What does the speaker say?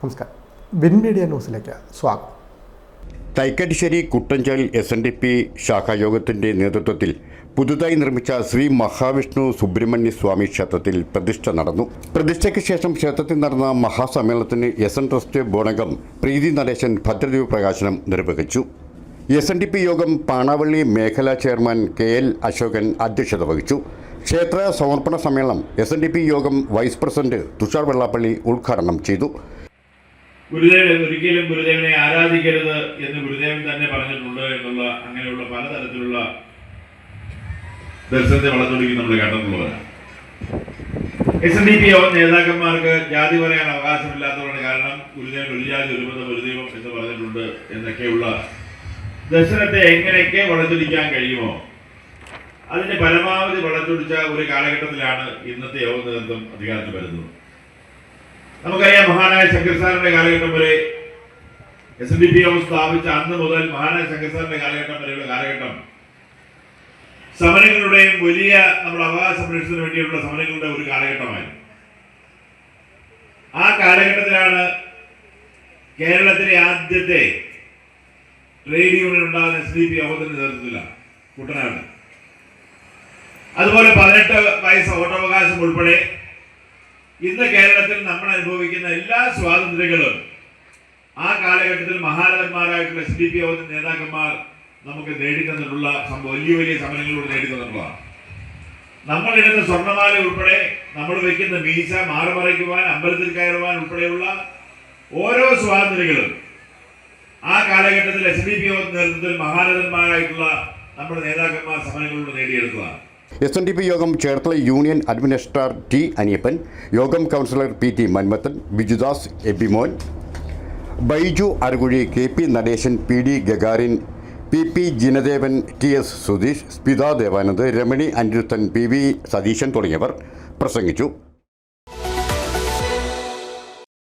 നമസ്കാരം. Win media ന്യൂസിലേക്ക് സ്വാഗതം. Thaikkattussery Kuttanchal S N D P ശാഖായോഗത്തിന്റെ നേതൃത്വത്തിൽ പുതുതായി നിർമ്മിച്ച ശ്രീ മഹാവിഷ്ണു സുബ്രഹ്മണ്യ സ്വാമി ക്ഷേത്രത്തിൽ പ്രതിഷ്ഠ നടന്നു. പ്രതിഷ്ഠയ്ക്ക് ശേഷം ക്ഷേത്രത്തിൽ നടന്ന മഹാസമ്മേളനത്തിന് എസ് എൻ ട്രസ്റ്റ് ബോണകം പ്രീതി നടേശൻ ഭദ്രദീപ പ്രകാശനം നിർവഹിച്ചു. എസ് എൻ ഡി പി യോഗം പാണാവള്ളി മേഖലാ ചെയർമാൻ കെ എൽ അശോകൻ അധ്യക്ഷത വഹിച്ചു. ക്ഷേത്ര സമർപ്പണ സമ്മേളനം എസ് എൻ ഡി പി യോഗം വൈസ് പ്രസിഡന്റ് തുഷാർ വെള്ളാപ്പള്ളി ഉദ്ഘാടനം ചെയ്തു. ഗുരുദേവൻ ഒരിക്കലും ഗുരുദേവനെ ആരാധിക്കരുത് എന്ന് ഗുരുദേവൻ തന്നെ പറഞ്ഞിട്ടുണ്ട് എന്നുള്ള അങ്ങനെയുള്ള പലതരത്തിലുള്ള ദർശനത്തെ വളർത്തുടിക്ക് നമ്മൾ കണ്ടിട്ടുള്ളവരാണ് എസ് എൻ ഡി പി നേതാക്കന്മാർക്ക് ജാതി പറയാൻ അവകാശമില്ലാത്തവരുടെ കാരണം ഗുരുദേവൻ ഒരു ജാതി ഒരു മതം ഒരു ദൈവം എന്ന് പറഞ്ഞിട്ടുണ്ട് എന്നൊക്കെയുള്ള ദർശനത്തെ എങ്ങനെയൊക്കെ വളച്ചൊടിക്കാൻ കഴിയുമോ? അതിന്റെ പരമാവധി വളച്ചൊടിച്ച ഒരു കാലഘട്ടത്തിലാണ് ഇന്നത്തെ യോഗ നേതൃത്വം അധികാരത്തിൽ വരുന്നത്. നമുക്കറിയാം മഹാനായ ശങ്കർ സാറിന്റെ കാലഘട്ടം വരെ S N D P M സ്ഥാപിച്ച അന്ന് മുതൽ മഹാനായ ശങ്കർ സാറിന്റെ കാലഘട്ടം വരെയുള്ള കാലഘട്ടം സമരങ്ങളുടെയും വലിയ നമ്മുടെ അവകാശ സംരക്ഷണത്തിന് വേണ്ടിയുള്ള സമരങ്ങളുടെ ഒരു കാലഘട്ടമായിരുന്നു. ആ കാലഘട്ടത്തിലാണ് കേരളത്തിലെ ആദ്യത്തെ ട്രേഡ് യൂണിയൻ ഉണ്ടാകുന്ന എസ് ഡി പി യോഗത്തിന്റെ നേതൃത്വത്തിലാണ് കുട്ടനാട്. അതുപോലെ പതിനെട്ട് വയസ്സ് വോട്ടവകാശം ഉൾപ്പെടെ ഇന്ന് കേരളത്തിൽ നമ്മൾ അനുഭവിക്കുന്ന എല്ലാ സ്വാതന്ത്ര്യങ്ങളും ആ കാലഘട്ടത്തിൽ മഹാരാജന്മാരായിട്ടുള്ള എസ് ഡി പി നേതാക്കന്മാർ നമുക്ക് നേടിത്തന്നിട്ടുള്ള സംഭവം വലിയ വലിയ സമരങ്ങളിലൂടെ നേടിത്തന്നിട്ടുള്ളതാണ്. നമ്മളിടുന്ന സ്വർണമാല ഉൾപ്പെടെ നമ്മൾ വയ്ക്കുന്ന മീശ മാറുമറയ്ക്കുവാൻ അമ്പലത്തിൽ കയറുവാൻ ഉൾപ്പെടെയുള്ള ഓരോ സ്വാതന്ത്ര്യങ്ങളും ആ കാലഘട്ടത്തിൽ എസ് ഡി പി നേതൃത്വത്തിൽ മഹാരഥന്മാരായിട്ടുള്ള നമ്മുടെ നേതാക്കന്മാർ സമരങ്ങളിലൂടെ നേടിയെടുത്തതാണ്. എസ് എൻ ഡി പി യോഗം Cherthala union administrator T Aniyappan യോഗം councillor P T Manmathan Bijudas Abymon Baiju Arukuzhi K P Natesan P D Gagarin P P Jinadevan T S Sudheesh Spitha Devanand Ramani Anirudhan P V Satheesan തുടങ്ങിയവർ പ്രസംഗിച്ചു.